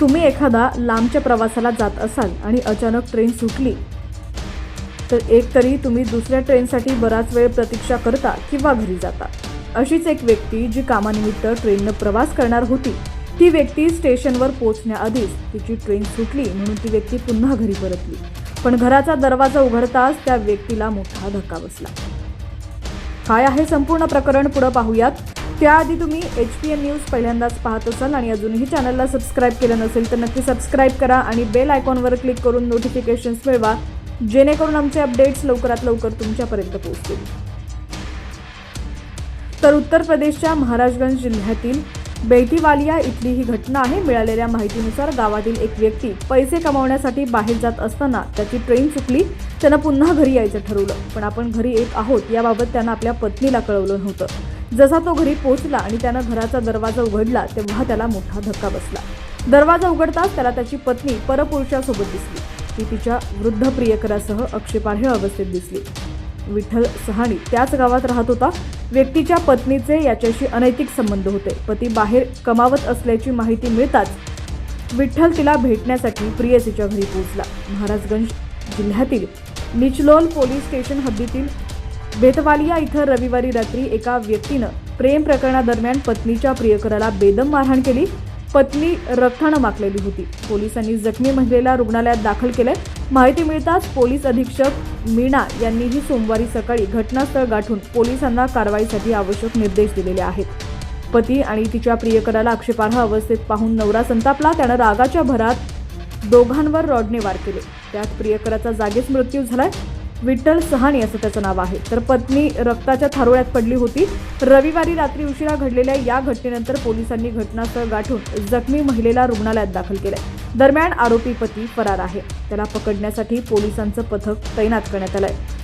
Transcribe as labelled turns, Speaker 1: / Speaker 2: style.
Speaker 1: तुम्ही एखादा लांबच्या प्रवासाला जात असाल आणि अचानक ट्रेन सुटली तर एक तरी तुम्ही दुसऱ्या ट्रेनसाठी बराच वेळ प्रतीक्षा करता किंवा घरी जाता. अशीच एक व्यक्ती जी कामानिमित्त ट्रेननं प्रवास करणार होती ती व्यक्ती स्टेशनवर पोहोचण्याआधीच तिची ट्रेन सुटली म्हणून ती व्यक्ती पुन्हा घरी परतली. पण घराचा दरवाजा उघडताच त्या व्यक्तीला मोठा धक्का बसला. काय आहे संपूर्ण प्रकरण पुढं पाहूयात. त्याआधी तुम्ही एच पी एन न्यूज पहिल्यांदाच पाहत असाल आणि अजूनही चॅनलला सबस्क्राईब केलं नसेल तर नक्की सबस्क्राईब करा आणि बेल आयकॉनवर क्लिक करून नोटिफिकेशन्स मिळवा जेणेकरून आमचे अपडेट्स लवकरात लवकर तुमच्यापर्यंत पोहोचतील. तर उत्तर प्रदेशच्या महाराजगंज जिल्ह्यातील बेटीवालिया इथली ही घटना आहे. मिळालेल्या माहितीनुसार गावातील एक व्यक्ती पैसे कमावण्यासाठी बाहेर जात असताना त्याची ट्रेन चुकली. त्यानं पुन्हा घरी यायचं ठरवलं. पण आपण घरी येत आहोत याबाबत त्यानं आपल्या पत्नीला कळवलं नव्हतं. जसा तो घरी पोहोचला आणि त्यानं घराचा दरवाजा उघडला तेव्हा त्याला मोठा धक्का बसला. दरवाजा उघडताच त्याला त्याची पत्नी परपुरुषासोबत दिसली. ती तिच्या वृद्ध प्रियकरासह आक्षेपार्ह अवस्थेत दिसली. विठ्ठल सहाणी त्याच गावात राहत होता. व्यक्तीच्या पत्नीचे याच्याशी अनैतिक संबंध होते. पती बाहेर कमावत असल्याची माहिती मिळताच विठ्ठल तिला भेटण्यासाठी प्रियसीच्या घरी पोहोचला. महाराजगंज जिल्ह्यातील निचलोल पोलीस स्टेशन हद्दीतील बेतवालिया इथं रविवारी रात्री एका व्यक्तीनं प्रेम प्रकरणादरम्यान पत्नीच्या प्रियकराला बेदम मारहाण केली. पत्नी रक्तानं माकलेली होती. पोलिसांनी जखमी महिलेला रुग्णालयात दाखल केलंय. माहिती मिळताच पोलीस अधीक्षक मीणा यांनीही सोमवारी सकाळी घटनास्थळ गाठून पोलिसांना कारवाईसाठी आवश्यक निर्देश दिलेले आहेत. पती आणि तिच्या प्रियकराला आक्षेपार्ह अवस्थेत पाहून नवरा संतापला. त्यानं रागाच्या भरात दोघांवर रॉडने वार केले. त्यात प्रियकराचा जागीच मृत्यू झालाय. विठ्ठल सहाणी असं त्याचं नाव आहे. तर पत्नी रक्ताच्या थारोळ्यात पडली होती. रविवारी रात्री उशिरा घडलेल्या या घटनेनंतर पोलिसांनी घटनास्थळ गाठून जखमी महिलेला रुग्णालयात दाखल केलंय. दरम्यान आरोपी पती फरार आहे. त्याला पकडण्यासाठी पोलिसांचं पथक तैनात करण्यात आलं आहे